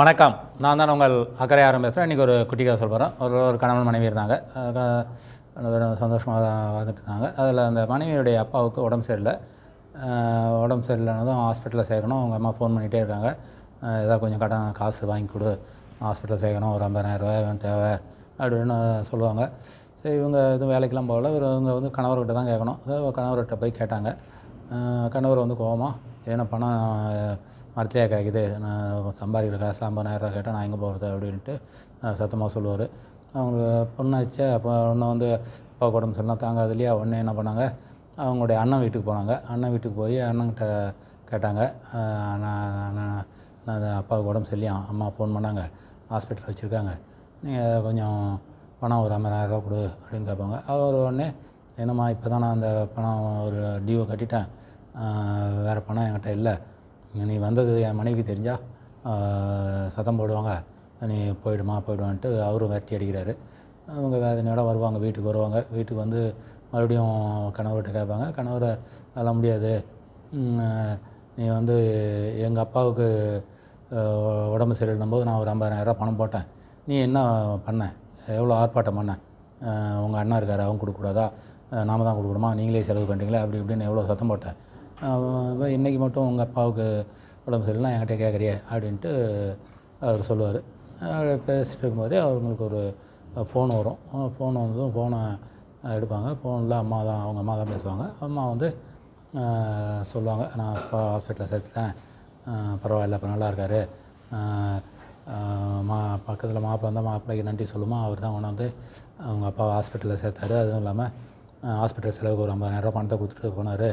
வணக்கம். நான் தான் உங்கள் அக்கறை ஆரம்பிச்சேன் இன்றைக்கி ஒரு குட்டி கதை சொல்ல போகிறேன் ஒரு ஒரு கணவன் மனைவி இருந்தாங்க. சந்தோஷமாக வந்துட்டு இருந்தாங்க அதில் அந்த மனைவியுடைய அப்பாவுக்கு உடம்பு சரியில்லை. உடம்பு சரியில்லைனதும் ஹாஸ்பிட்டலில் சேர்க்கணும். அவங்க அம்மா ஃபோன் பண்ணிகிட்டே இருக்காங்க. ஏதாவது கொஞ்சம் கடன் காசு வாங்கி கொடு. ஹாஸ்பிட்டலில் சேர்க்கணும். ஒரு ஐம்பதாயிரம் ரூபாய் வேணும் தேவை அப்படின்னு சொல்லுவாங்க. சரி இவங்க எதுவும் வேலைக்கெல்லாம் போகல. இவர் இவங்க வந்து கணவர்கிட்ட தான் கேட்கணும். கணவர்கிட்ட போய் கேட்டாங்க. கணவர் வந்து கோவமா ஏன்னா பணம் மரத்திலே காய்க்குது. நான் சம்பாதிக்கிற காசு ஐம்பதாயிரம் ரூபா கேட்டால் நான் எங்கே போகிறது அப்படின்ட்டு சத்தமாக சொல்லுவார். அவங்க பொண்ணாச்சு அப்போ ஒன்று வந்து அப்பா உடம்பு சரியில்லாம் தாங்காது இல்லையா? உடனே என்ன பண்ணாங்க அவங்களுடைய அண்ணன் வீட்டுக்கு போனாங்க. அண்ணன் வீட்டுக்கு போய் அண்ணன்கிட்ட கேட்டாங்க நான் நான் அப்பாவுக்கு உடம்பு சரியில்லையா? அம்மா ஃபோன் பண்ணாங்க ஹாஸ்பிட்டலில் வச்சுருக்காங்க. நீங்கள் கொஞ்சம் பணம் ஒரு ஐம்பதாயிரம் ரூபா கொடு. அப்படின்னு கேட்பாங்க. அவர் உடனே என்னம்மா இப்போ தான் நான் அந்த பணம் ஒரு டியூவை கட்டிட்டேன். வேறு பணம் என்கிட்ட இல்லை. நீ வந்தது என் மனைவி தெரிஞ்சால் சத்தம் போடுவாங்க. நீ போயிடுமா போயிடுவான்ட்டு அவரும் விரட்டி அடிக்கிறாரு. அவங்க வேதனையோட வருவாங்க வீட்டுக்கு வருவாங்க. வீட்டுக்கு வந்து மறுபடியும் கணவர்கிட்ட கேட்பாங்க. கணவரை அதெல்லாம் முடியாது. நீ வந்து எங்கள் அப்பாவுக்கு உடம்பு சரியில்லைன்னும் போது நான் ஒரு ஐம்பதாயிரரூவா பணம் போட்டேன். நீ என்ன பண்ண? எவ்வளோ ஆர்ப்பாட்டம் பண்ண? உங்கள் அண்ணா இருக்கார் அவங்க கொடுக்கக்கூடாதா? நாம தான் கொடுக்கணுமா? நீங்களே செலவு பண்ணுறீங்களா அப்படி இப்படின்னு எவ்வளோ சத்தம் போட்டேன் இன்றைக்கி மட்டும் உங்கள் அப்பாவுக்கு உடம்பு சரியில்லை என்கிட்ட கேட்குறியே அப்படின்ட்டு அவர் சொல்லுவார். பேசிட்டு இருக்கும்போதே அவங்களுக்கு ஒரு ஃபோன் வரும். ஃபோன் வந்ததும் ஃபோனை எடுப்பாங்க. ஃபோனில் அம்மா தான் அவங்க அம்மா தான் பேசுவாங்க. அம்மா வந்து சொல்லுவாங்க நான் அப்பா ஹாஸ்பிட்டலில் சேர்த்துட்டேன். பரவாயில்ல இப்போ நல்லா இருக்காரு. மா பக்கத்தில் மாப்பிள்ளை வந்தால் மாப்பிள்ளைக்கு நன்றி சொல்லுமா. அவர் தான் கொண்டாந்து அவங்க அப்பா ஹாஸ்பிட்டலில் சேர்த்தாரு. அதுவும் இல்லாமல் ஹாஸ்பிட்டல் செலவுக்கு ஒரு ஐம்பதாயிரரூவா பணத்தை கொடுத்துட்டு போனார்.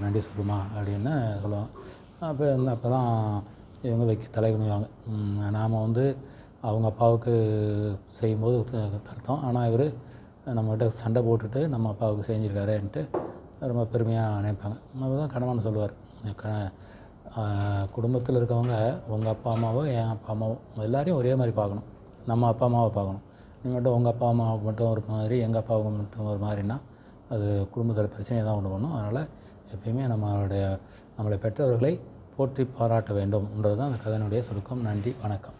நன்றி சொல்லுமா அப்படின்னு சொல்லுவாங்க. அப்போ வந்து அப்போ தான் இவங்க வைக்க தலை குனிவாங்க நாம் வந்து அவங்க அப்பாவுக்கு செய்யும்போது த- தடுத்தோம் ஆனால் இவர் நம்மகிட்ட சண்டை போட்டுட்டு நம்ம அப்பாவுக்கு செஞ்சுருக்காருன்ட்டு ரொம்ப பெருமையாக நினைப்பாங்க. அப்போ தான் கணவன் சொல்லுவார். க குடும்பத்தில் இருக்கவங்க உங்கள் அப்பா அம்மாவோ என் அப்பா அம்மாவோ எல்லாரையும் ஒரே மாதிரி பார்க்கணும். நம்ம அப்பா அம்மாவை பார்க்கணும். நீ மட்டும் உங்கள் அப்பா அம்மாவுக்கு மட்டும் ஒரு மாதிரி எங்கள் அப்பாவுக்கு மட்டும் ஒரு மாதிரின்னா அது குடும்பத்தில் பிரச்சனையை தான் உண்டு பண்ணும். அதனால் எப்பயுமே நம்மளுடைய நம்மளை பெற்றவர்களை போற்றி பாராட்ட வேண்டும்ன்றது தான் அந்த கதையினுடைய சுருக்கம். நன்றி. வணக்கம்.